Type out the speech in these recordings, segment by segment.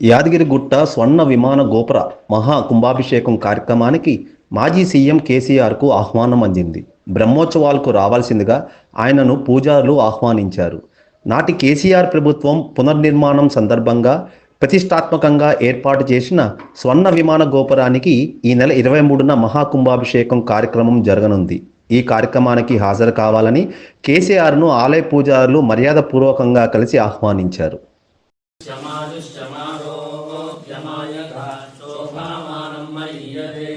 యాదగిరిగుట్ట స్వర్ణ విమాన గోపుర మహా కుంభాభిషేకం కార్యక్రమానికి మాజీ సీఎం కేసీఆర్కు ఆహ్వానం అందింది. బ్రహ్మోత్సవాలకు రావాల్సిందిగా ఆయనను పూజారులు ఆహ్వానించారు. నాటి కేసీఆర్ ప్రభుత్వం పునర్నిర్మాణం సందర్భంగా ప్రతిష్టాత్మకంగా ఏర్పాటు చేసిన స్వర్ణ విమాన గోపురానికి ఈ నెల ఇరవై మూడున మహాకుంభాభిషేకం కార్యక్రమం జరగనుంది. ఈ కార్యక్రమానికి హాజరు కావాలని కేసీఆర్ను ఆలయ పూజారులు మర్యాదపూర్వకంగా కలిసి ఆహ్వానించారు. क्षमायुष्यमारोग्यमायथा शोभामानं मय्यते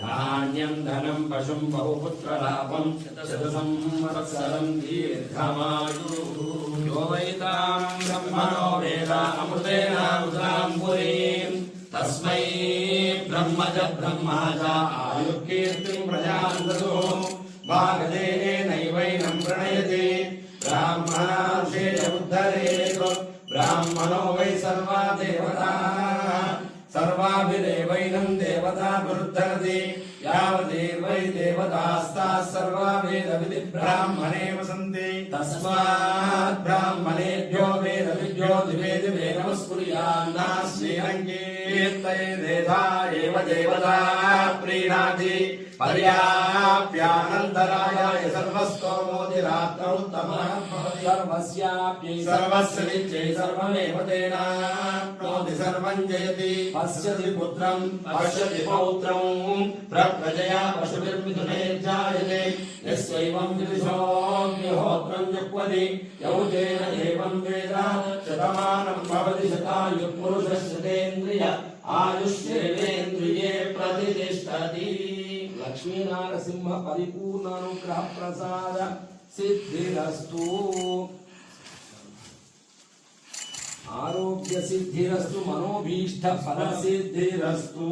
धान्यं धनं पशुं बहुपुत्रलाभं शतसंवत्सरं दीर्घमायुः यो वैतां ब्रह्मणो वेद अमृतेनामृतां पुरीं तस्मै ब्रह्म च ब्रह्मा च आयुर्कीर्तिं प्रजान्ततो भागदेनैवैनं प्रणयते ब्राह्मणार्षे उद्धरेत् ब्राह्मणो वै सर्वा देवताः सर्वाभिरेवैनं देवता विरुद्धरति यावदेवै देवतास्ताः सर्वा वेदविधि ब्राह्मणे वसन्ति तस्मात् ब्राह्मणेभ्यो वेदविभ्यो दिवे दिवे नमस्कुर्यान्ना श्रीरङ्गीर्तये देधा एव देवता प्रीणाति पर्याप्यानन्तरायाय सर्वस्तोमोदिरात्रोत्तमः सर्वस्याप्यै सर्वस्य नित्यै सर्वमेव तेनाप्नोति सर्वं जयति पश्यति पुत्रम् पश्यति पौत्रम् प्रप्रजया पशुभिर्मिथुने जायते यस्वैवं विदिशोऽग्निहोत्रं जुह्वति यौतेन एवं वेद शतमानं भवति शतायुः पुरुषशतेन्द्रिय आयुष्येवेन्द्रिये प्रतिष्ठति లక్ష్మీనారసింహ పరిపూర్ణ అనుగ్రహ ప్రసాద సిద్ధిరస్తు. ఆరోగ్య సిద్ధిరస్తు మనోభీష్ట ఫల సిద్ధిరస్తు.